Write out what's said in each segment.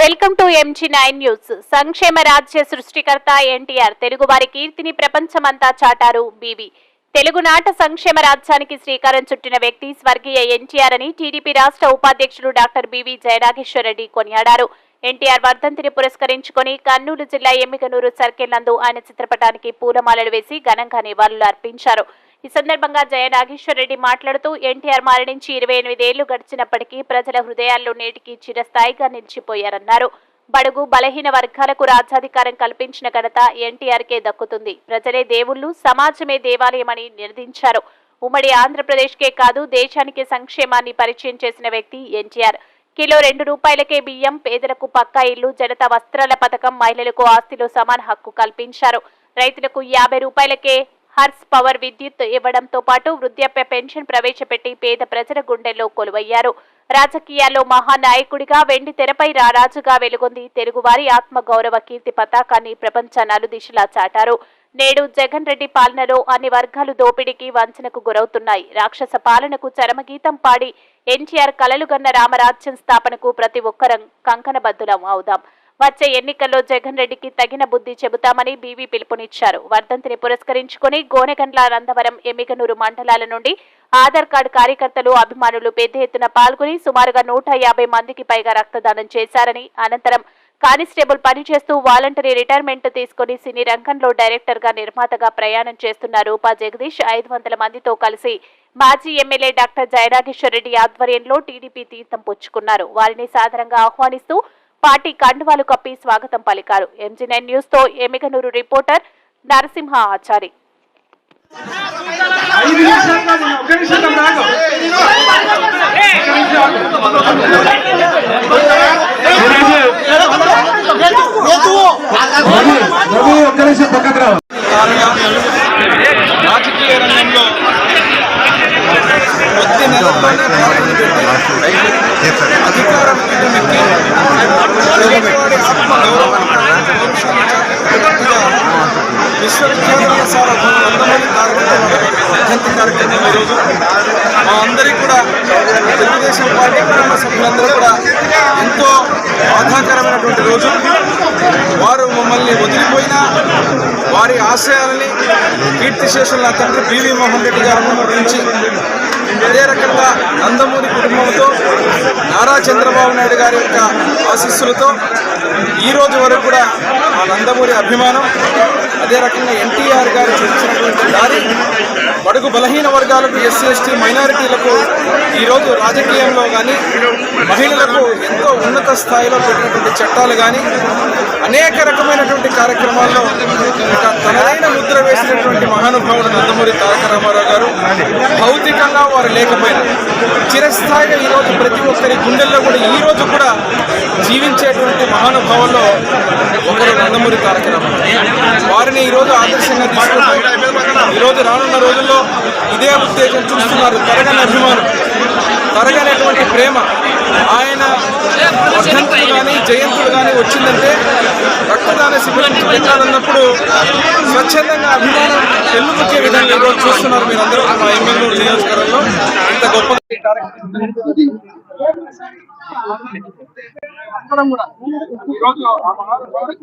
Welcome to MG nine news. సంక్షేమ రాజ్య సృష్టికర్త ఎన్టీఆర్ తెలుగువారి కీర్తిని ప్రపంచమంతా చాటారు బీవి. తెలుగునాట సంక్షేమ రాజ్యానికి శ్రీకారం చుట్టిన వ్యక్తి స్వర్గీయ ఎన్టీఆర్ అని టీడీపీ రాష్ట్ర ఉపాధ్యక్షుడు డాక్టర్ బివి జయనాగేశ్వర రెడ్డి కొనియాడారు. ఎన్టీఆర్ వర్ధంతిని పురస్కరించుకొని కర్నూలు జిల్లా ఎమ్మికనూరు సర్కిల్ నందు ఆయన చిత్రపటానికి పూలమాలలు వేసి ఘనంగా నివాళులు అర్పించారు. ఈ సందర్భంగా జయ నాగేశ్వర రెడ్డి మాట్లాడుతూ ఎన్టీఆర్ మరణించి ఇరవై ఎనిమిదేళ్ళు గడిచినప్పటికీ ప్రజల హృదయాల్లో నేటికి చిరస్థాయిగా నిలిచిపోయారన్నారు. బడుగు బలహీన వర్గాలకు రాజ్యాధికారం కల్పించిన ఘనత ఎన్టీఆర్కే దక్కుతుంది. ప్రజలే దేవుళ్ళు సమాజమే దేవాలయమని నినదించారు ఉమ్మడి ఆంధ్రప్రదేశ్కే కాదు దేశానికి సంక్షేమాన్ని పరిచయం చేసిన వ్యక్తి ఎన్టీఆర్. కిలో రెండు రూపాయలకే బియ్యం పేదలకు పక్కా ఇల్లు జనతా వస్త్రాల పథకం మహిళలకు ఆస్తిలో సమాన హక్కు కల్పించారు. రైతులకు యాభై రూపాయలకే హర్స్ పవర్ విద్యుత్ ఇవ్వడంతో పాటు వృద్ధాప్య పెన్షన్ ప్రవేశపెట్టి పేద ప్రజల గుండెల్లో కొలువయ్యారు. రాజకీయాల్లో మహానాయకుడిగా వెండి తెరపై రారాజుగా వెలుగొంది తెలుగువారి ఆత్మగౌరవ కీర్తి పతాకాన్ని ప్రపంచ నలుదిశలా చాటారు. నేడు జగన్ రెడ్డి పాలనలో అన్ని వర్గాలు దోపిడీకి వంచనకు గురవుతున్నాయి. రాక్షస పాలనకు చరమగీతం పాడి ఎన్టీఆర్ కలలుగన్న రామరాజ్యం స్థాపనకు ప్రతి ఒక్కరం కంకణబద్దులం అవుదాం. వచ్చే ఎన్నికల్లో జగన్ రెడ్డికి తగిన బుద్ధి చెబుతామని బీవీ పిలుపునిచ్చారు. వర్ధంతిని పురస్కరించుకుని గోనెగండ్ల నందవరం ఎమ్మిగనూరు మండలాల నుండి ఆధార్ కార్డు కార్యకర్తలు అభిమానులు పెద్ద ఎత్తున పాల్గొని సుమారుగా నూట యాభై మందికి పైగా రక్తదానం చేశారని అనంతరం కానిస్టేబుల్ పనిచేస్తూ వాలంటరీ రిటైర్మెంట్ తీసుకుని సినీ రంగంలో డైరెక్టర్గా నిర్మాతగా ప్రయాణం చేస్తున్న రూపా జగదీష్. ఐదు వందల మందితో కలిసి మాజీ ఎమ్మెల్యే డాక్టర్ జయనాగేశ్వర రెడ్డి ఆధ్వర్యంలో టీడీపీ తీర్థం పుచ్చుకున్నారు. వారిని సాధారణంగా ఆహ్వానిస్తూ పార్టీ కండువాలు కప్పి స్వాగతం పలికారు. ఎంజీ నైన్ న్యూస్తో ఎమిగనూరు రిపోర్టర్ నరసింహ ఆచారి. నిమిషం కొద్ది నెలల్లోనే పార్టీని పెట్టి అధికారం కార్యక్రమం ఈరోజు మా అందరికీ కూడా తెలుగుదేశం పార్టీ కుటుంబ సభ్యులందరూ కూడా ఎంతో బాధాకరమైనటువంటి రోజు వారు మమ్మల్ని వదిలిపోయినా వారి ఆశయాలని కీర్తిశేషుల నా తండ్రి పివి మోహన్ రెడ్డి గారు నుంచి అదే రకంగా నందమూరి కుటుంబంతో నారా చంద్రబాబు నాయుడు గారి యొక్క ఆశీస్సులతో ఈ రోజు వరకు కూడా ఆ నందమూరి అభిమానం అదే రకంగా ఎన్టీఆర్ గారు చూపించినటువంటి దారి బడుగు బలహీన వర్గాలకు ఎస్సీ ఎస్టీ మైనారిటీలకు ఈరోజు రాజకీయంలో కానీ మహిళలకు ఎంతో ఉన్నత స్థాయిలో పెట్టినటువంటి చట్టాలు కానీ అనేక రకమైనటువంటి కార్యక్రమాల్లో తనదైన ముద్ర వేసినటువంటి మహానుభావుడు నందమూరి తారక రామారావు గారు భౌతికంగా వారు లేకపోయినా చిరస్థాయిగా ఈరోజు ప్రతి ఒక్కరి గుండెల్లో కూడా ఈ రోజు కూడా జీవించేటువంటి మహానుభావుల్లో ఒకరు నందమూరి తారక వారిని ఈరోజు ఆదర్శంగా తీసుకుంటూ ఈరోజు రానున్న రోజుల్లో ఇదే ఉత్తేజం చూస్తున్నారు. తరగని అభిమానం తరగనటువంటి ప్రేమ. ఆయన వర్ధంతులు కానీ జయంతులు కానీ వచ్చిందంటే రక్తదాన శిబిరం పెట్టాలన్నప్పుడు స్వచ్ఛందంగా అభిమానం పెళ్ళుముచ్చే విధంగా ఈరోజు చూస్తున్నారు మీరందరూ. మా ఎమ్మెల్యే నియోజకవర్గంలో ఇంత గొప్ప అందరం కూడా ఈరోజు ఆ మహానుభావుడు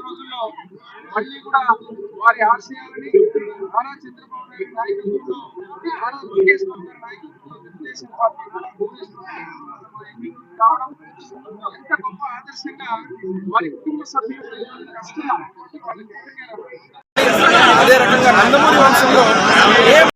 రోజుల్లో మళ్ళీ కూడా వారి ఆశయాలని నారా చంద్రబాబు నాయుడు నాయకత్వంలో నారా లోకేష్ బాబు నాయకత్వంలో తెలుగుదేశం పార్టీ ఎంత గొప్ప ఆదర్శంగా వారి కుటుంబ సభ్యులు కష్టం అదే రకంగా నందమూరి వంశంలో